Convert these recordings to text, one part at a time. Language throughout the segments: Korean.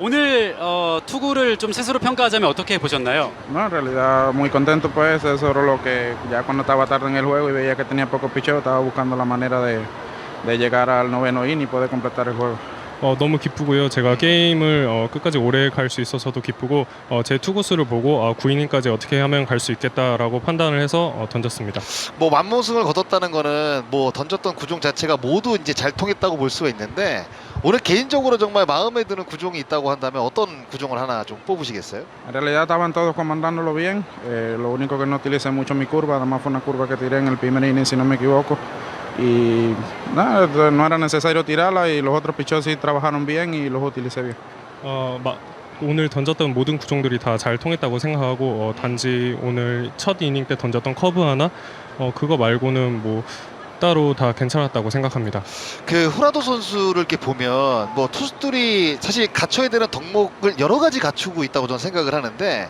오늘 어, 투구를 좀 스스로 평가하자면 어떻게 보셨나요? No, en realidad muy contento pues, eso era lo que ya cuando estaba tarde en el juego y veía que tenía poco picheo, estaba buscando la manera de, de llegar al noveno inning y poder completar el juego. 어, 너무 기쁘고요. 제가 게임을 어, 끝까지 오래 갈 수 있어서도 기쁘고 어, 제 투구수를 보고 어, 9이닝까지 어떻게 하면 갈 수 있겠다라고 판단을 해서 어, 던졌습니다. 뭐 완무승을 거뒀다는 거는 뭐 던졌던 구종 자체가 모두 이제 잘 통했다고 볼 수가 있는데 오늘 개인적으로 정말 마음에 드는 구종이 있다고 한다면 어떤 구종을 하나 좀 뽑으시겠어요? En realidad estaban todos comandándolo bien, eh, lo único que no utilicé mucho mi curva, además fue una curva que tiré en el primer inning si no me equivoco. Y nada, no era necesario tirarla y los otros pichos sí trabajaron bien y los utilicé bien. 어, 마, 오늘 던졌던 모든 구종들이 다 잘 통했다고 생각하고 어, 단지 오늘 첫 이닝 때 던졌던 커브 하나 어, 그거 말고는 뭐 따로 다 괜찮았다고 생각합니다. 그 후라도 선수를 이렇게 보면 뭐 투수들이 사실 갖춰야 되는 덕목을 여러 가지 갖추고 있다고 저는 생각을 하는데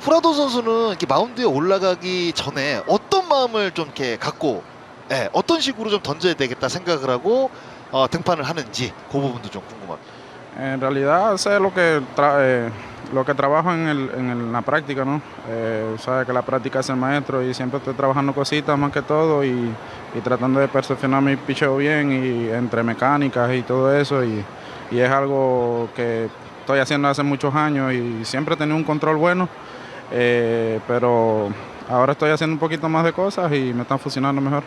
후라도 선수는 이렇게 마운드에 올라가기 전에 어떤 마음을 좀 이렇게 갖고 예, 어떤 식으로 좀 던져야 되겠다 생각을 하고 어, 등판을 하는지 그 부분도 좀 궁금합니다. En realidad sé lo que tra- eh, lo que trabajo en, el- en el- la práctica, ¿no? Eh, sabe que la práctica es el maestro y siempre estoy trabajando cositas más que todo y, y tratando de perfeccionar mi picheo bien y entre mecánicas y todo eso y, y es algo que estoy haciendo hace muchos años y siempre he tenido un control bueno, eh, pero ahora estoy haciendo un poquito más de cosas y me están funcionando mejor.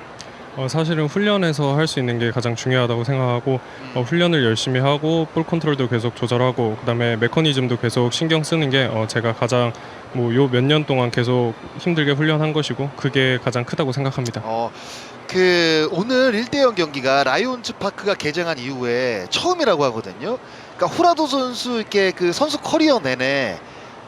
어, 사실은 훈련에서 할 수 있는 게 가장 중요하다고 생각하고 어, 훈련을 열심히 하고 볼 컨트롤도 계속 조절하고 그다음에 메커니즘도 계속 신경 쓰는 게 어, 제가 가장 뭐 요 몇 년 동안 계속 힘들게 훈련한 것이고 그게 가장 크다고 생각합니다. 어, 그 오늘 1대0 경기가 라이온즈 파크가 개장한 이후에 처음이라고 하거든요. 그러니까 후라도 선수 이렇게 그 선수 커리어 내내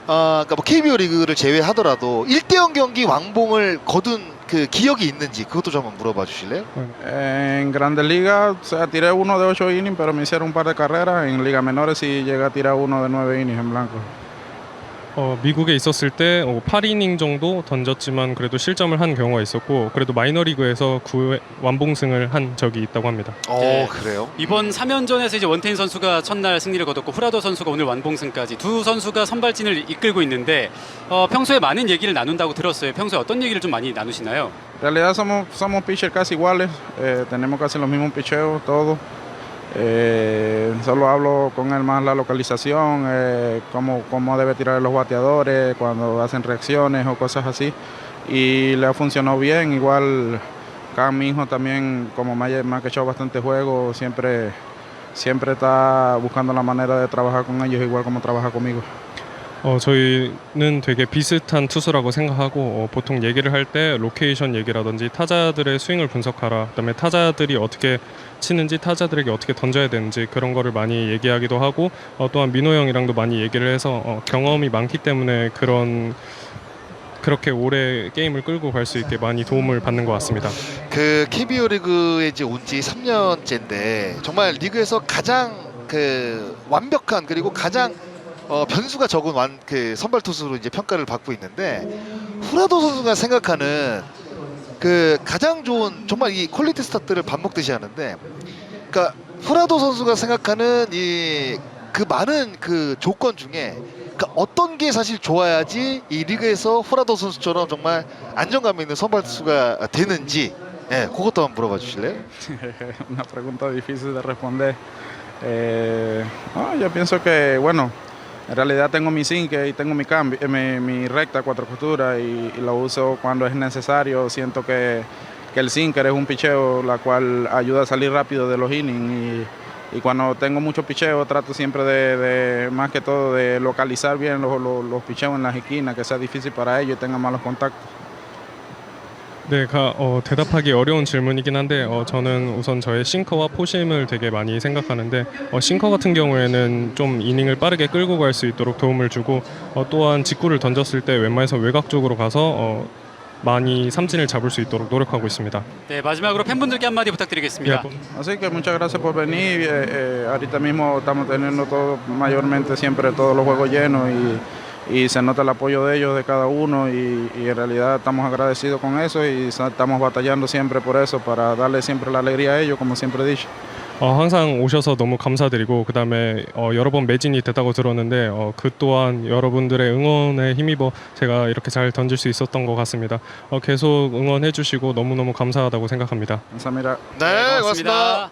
어, 그러니까 뭐 KBO 리그를 제외하더라도 1대0 경기 왕봉을 거둔 그 기억이 있는지 그것도 좀 한번 물어봐 주실래요? En Grandes Ligas, o sea, tiré uno de ocho innings, pero me hicieron un par de carreras. En Ligas Menores sí llegué a tirar uno de nueve innings en blanco. 어, 미국에 있었을 때 어, 8이닝 정도 던졌지만 그래도 실점을 한 경우가 있었고 그래도 마이너리그에서 9 완봉승을 한 적이 있다고 합니다. 어 네. 그래요? 이번 3연전에서 이제 원태인 선수가 첫날 승리를 거뒀고 후라도 선수가 오늘 완봉승까지 두 선수가 선발진을 이끌고 있는데 어, 평소에 많은 얘기를 나눈다고 들었어요. 평소에 어떤 얘기를 좀 많이 나누시나요? En realidad somos, somos pitchers casi iguales, eh, tenemos casi los mismos picheos, todos. Eh, solo hablo con él más la localización, eh, cómo, cómo debe tirar los bateadores, cuando hacen reacciones o cosas así. Y le ha funcionado bien, igual acá mi hijo también, como me ha, me ha echado bastante juego, siempre, siempre está buscando la manera de trabajar con ellos igual como trabaja conmigo. 어, 저희는 되게 비슷한 투수라고 생각하고 어, 보통 얘기를 할 때 로케이션 얘기라든지 타자들의 스윙을 분석하라 그다음에 타자들이 어떻게 치는지 타자들에게 어떻게 던져야 되는지 그런 거를 많이 얘기하기도 하고 어, 또한 민호 형이랑도 많이 얘기를 해서 어, 경험이 많기 때문에 그런 그렇게 오래 게임을 끌고 갈 수 있게 많이 도움을 받는 것 같습니다. 그 KBO 리그에 이제 온 지 3년째인데 정말 리그에서 가장 그 완벽한 그리고 가장 어, 변수가 적은 완, 그 선발 투수로 이제 평가를 받고 있는데 후라도 선수가 생각하는 그 가장 좋은 정말 이 퀄리티 스타트를 밥 먹듯이 하는데 그러니까 후라도 선수가 생각하는 이 그 많은 그 조건 중에 그러니까 어떤 게 사실 좋아야지 이 리그에서 후라도 선수처럼 정말 안정감 있는 선발 투수가 되는지 예, 그것도 한번 물어봐 주실래요? Una pregunta difícil de responder. Eh, no, yo pienso que, bueno, en realidad tengo mi sinque y tengo mi cambio, eh, mi, recta cuatro costuras y, lo uso cuando es necesario. Siento que, el sinker es un picheo la cual ayuda a salir rápido de los innings y, cuando tengo mucho picheo trato siempre de, más que todo de localizar bien los, los picheos en las esquinas, que sea difícil para ellos y tengan malos contactos. 네, 가, 어, 대답하기 어려운 질문이긴 한데 어, 저는 우선 저의 싱커와 포심을 되게 많이 생각하는데 어, 싱커 같은 경우에는 좀 이닝을 빠르게 끌고 갈 수 있도록 도움을 주고 어, 또한 직구를 던졌을 때 웬만해서 외곽 쪽으로 가서 어, 많이 삼진을 잡을 수 있도록 노력하고 있습니다. 네, 마지막으로 팬분들께 한마디 부탁드리겠습니다. 예, Así que muchas gracias por venir. Eh, eh, ahorita mismo estamos teniendo todo, mayormente siempre todos los juegos llenos y, y se nota el apoyo de ellos, de cada uno y, y en realidad estamos agradecidos con eso y estamos batallando siempre por eso para darle siempre la alegría a ellos, como siempre he dicho. 어, 항상 오셔서 너무 감사드리고 그다음에 어, 여러 번 매진이 됐다고 들었는데 어, 그 또한 여러분들의 응원에 힘입어 제가 이렇게 잘 던질 수 있었던 것 같습니다. 어, 계속 응원해 주시고 너무너무 감사하다고 생각합니다. 감사합니다. 네, 고맙습니다.